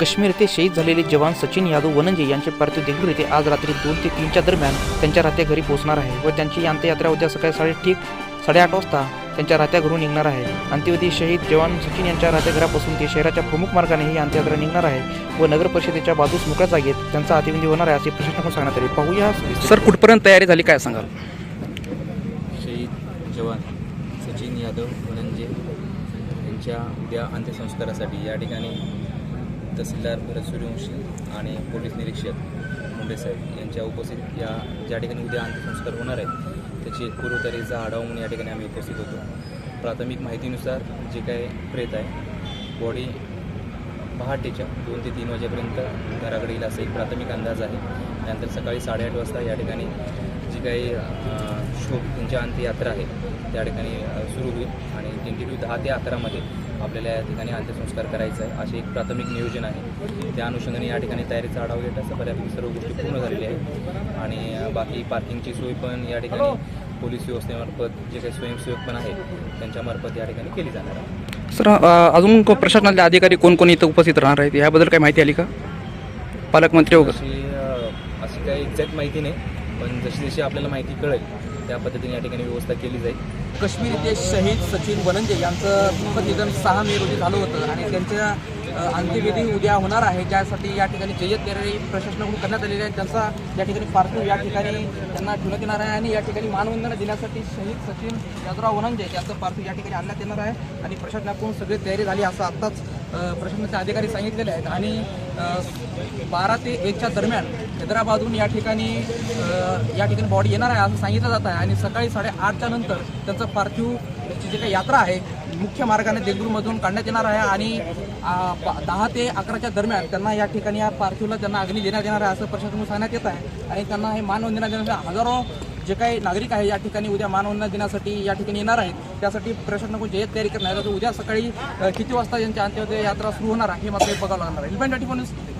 काश्मीर येथे शहीद झालेले जवान सचिन यादव वनंजे यांचे पार्थिव देगलूर येथे आज रात्री दोन ते तीनच्या दरम्यान त्यांच्या राहत्या घरी पोहोचणार आहे व त्यांची अंत्ययात्रा उद्या सकाळी साडे ठीक साडेआठ वाजता त्यांच्या राहत्या घरून निघणार आहे. अंत्यविधी शहीद जवान सचिन यांच्या राहत्या घरापासून ते शहराच्या प्रमुख मार्गाने ही अंत्ययात्रा निघणार आहे व नगर परिषदेच्या बाजूस मोकळ्या जागेत त्यांचा अंत्यविधी होणार आहे असे प्रशासनाकडून सांगण्यात आले. पाहूया सर कुठपर्यंत तयारी झाली काय सांगाल? शहीद जवान सचिन यादव धनंजय यांच्या उद्या अंत्यसंस्कारासाठी या ठिकाणी तहसीलदार भरत सूर्यवंशी आणि पोलीस निरीक्षक मुंडे साहेब यांच्या उपस्थित या ज्या ठिकाणी उद्या अंत्यसंस्कार होणार आहेत त्याची एक पूर्वतयारीचा आढावा म्हणून या ठिकाणी आम्ही उपस्थित होतो. प्राथमिक माहितीनुसार जे काय प्रेत आहे बॉडी पहाटेच्या दोन ते तीन वाजेपर्यंत घराकडे येईल असा एक प्राथमिक अंदाज आहे. त्यानंतर सकाळी साडेआठ वाजता या ठिकाणी जी काही शोभ शोक त्यांच्या अंत्ययात्रा आहे त्या ठिकाणी सुरू होईल आणि टेंटेटिव्ह दहा ते अकरामध्ये आपल्याला या ठिकाणी अंत्यसंस्कार करायचा आहे. असे एक प्राथमिक नियोजन आहे. त्या अनुषंगाने या ठिकाणी तयारीचा आढावा घेत असं बऱ्यापैकी सर्व गोष्टी पूर्ण झालेल्या आहेत. आणि बाकी पार्किंगची सोय पण या ठिकाणी पोलीस व्यवस्थेमार्फत जे काही स्वयंसेवक पण आहेत त्यांच्यामार्फत या ठिकाणी केली जाणार आहे. सर अजून प्रशासनातले अधिकारी कोण कोण इथं उपस्थित राहणार आहेत? याबद्दल काही माहिती आली का? पालकमंत्री वगैरे. अशी काही एक्झॅक्ट माहिती नाही. पण जशी जशी आपल्याला माहिती कळेल त्या पद्धतीने या ठिकाणी व्यवस्था केली जाईल. काश्मीर येथे शहीद सचिन वनंजे यांचं दुःखद निधन सहा मे रोजी झालं होतं आणि त्यांच्या अंत्यविधी उद्या होणार आहे. ज्यासाठी या ठिकाणी जय्यत तयारी प्रशासनाकडून करण्यात आलेली आहे त्यांचा या ठिकाणी पार्थिव या ठिकाणी त्यांना ठेवण्यात येणार आहे आणि या ठिकाणी मानवंदना देण्यासाठी शहीद सचिन यादवराव वनंजे यांचं पार्थिव या ठिकाणी आणण्यात येणार आहे आणि प्रशासनाकडून सगळी तयारी झाली असं आत्ताच प्रशासनाचे अधिकारी सांगितलेले आहेत. आणि बारा ते एकच्या दरम्यान हैदराबादहून या ठिकाणी या ठिकाणी बॉडी येणार आहे असं सांगितलं जात आहे. आणि सकाळी साडेआठच्या नंतर त्यांचं पार्थिवची जी काही यात्रा आहे मुख्य मार्गाने देगलूरमधून काढण्यात येणार आहे आणि दहा ते अकराच्या दरम्यान त्यांना या ठिकाणी या पार्थिवला त्यांना अग्नी देण्यात येणार आहे असं प्रशासनाकडून सांगण्यात येत आहे. आणि त्यांना हे मानवंदना देण्यासाठी हजारो जे काही नागरिक आहे या ठिकाणी उद्या मानवंदना देण्यासाठी या ठिकाणी येणार आहेत. त्यासाठी प्रशासनाकडून जे तयारी करणार आहे. उद्या सकाळी किती वाजता यांच्या अंत्यविधी यात्रा सुरू होणार आहे हे मात्र बघावं लागणार आहे.